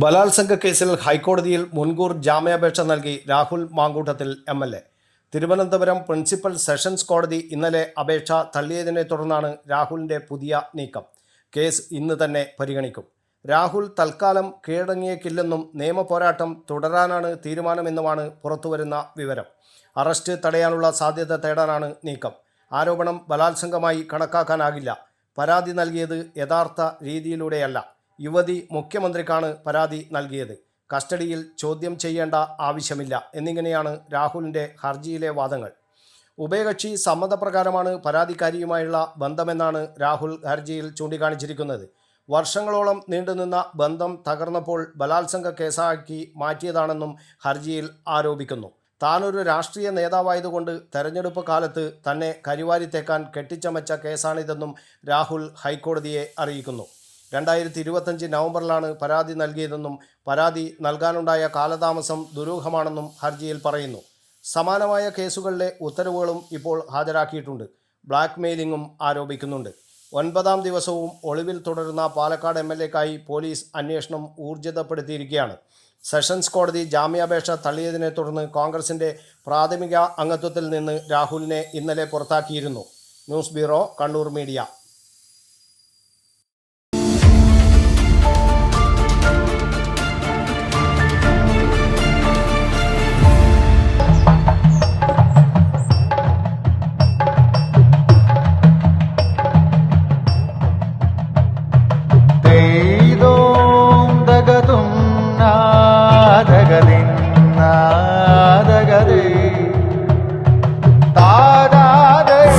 ബലാത്സംഗ കേസിൽ ഹൈക്കോടതിയിൽ മുൻകൂർ ജാമ്യാപേക്ഷ നൽകി Rahul Mankoottathil M L A. Thiruvananthapuram principal sessions കോടതി ഇന്നലെ അപേക്ഷ തള്ളിയതിനെ തുടർന്നാണ് രാഹുലിന്റെ പുതിയ നീക്കം. കേസ് ഇന്ന് തന്നെ പരിഗണിക്കും. രാഹുൽ തൽക്കാലം കീഴടങ്ങിയേക്കില്ലെന്നും നിയമപോരാട്ടം തുടരാനാണ് തീരുമാനമെന്നുമാണ് പുറത്തുവരുന്ന വിവരം. അറസ്റ്റ് തടയാനുള്ള സാധ്യത തേടാനാണ് നീക്കം. ആരോപണം ബലാത്സംഗമായി കണക്കാക്കാനാകില്ല. പരാതി നൽകിയത് യഥാർത്ഥ രീതിയിലൂടെയല്ല. യുവതി മുഖ്യമന്ത്രിക്കാണ് പരാതി നൽകിയത്. കസ്റ്റഡിയിൽ ചോദ്യം ചെയ്യേണ്ട ആവശ്യമില്ല എന്നിങ്ങനെയാണ് രാഹുലിന്റെ ഹർജിയിലെ വാദങ്ങൾ. ഉഭയകക്ഷി സമ്മതപ്രകാരമാണ് പരാതിക്കാരിയുമായുള്ള ബന്ധമെന്നാണ് രാഹുൽ ഹർജിയിൽ ചൂണ്ടിക്കാണിച്ചിരിക്കുന്നത്. വർഷങ്ങളോളം നീണ്ടുനിന്ന ബന്ധം തകർന്നപ്പോൾ ബലാത്സംഗ കേസാക്കി മാറ്റിയതാണെന്നും ഹർജിയിൽ ആരോപിക്കുന്നു. താനൊരു രാഷ്ട്രീയ നേതാവായതുകൊണ്ട് തെരഞ്ഞെടുപ്പ് കാലത്ത് തന്നെ കരിവാരിത്തേക്കാൻ കെട്ടിച്ചമച്ച കേസാണിതെന്നും രാഹുൽ ഹൈക്കോടതിയെ അറിയിക്കുന്നു. രണ്ടായിരത്തി ഇരുപത്തഞ്ച് നവംബറിലാണ് പരാതി നൽകിയതെന്നും പരാതി നൽകാനുണ്ടായ കാലതാമസം ദുരൂഹമാണെന്നും ഹർജിയിൽ പറയുന്നു. സമാനമായ കേസുകളിലെ ഉത്തരവുകളും ഇപ്പോൾ ഹാജരാക്കിയിട്ടുണ്ട്. ബ്ലാക്ക് മെയിലിങ്ങും ആരോപിക്കുന്നുണ്ട്. ഒൻപതാം ദിവസവും ഒളിവിൽ തുടരുന്ന പാലക്കാട് എം എൽ എക്കായി പോലീസ് അന്വേഷണം ഊർജിതപ്പെടുത്തിയിരിക്കുകയാണ്. സെഷൻസ് കോടതി ജാമ്യാപേക്ഷ തള്ളിയതിനെ തുടർന്ന് കോൺഗ്രസിന്റെ പ്രാഥമിക അംഗത്വത്തിൽ നിന്ന് രാഹുലിനെ ഇന്നലെ പുറത്താക്കിയിരുന്നു. News bureau Kannur media.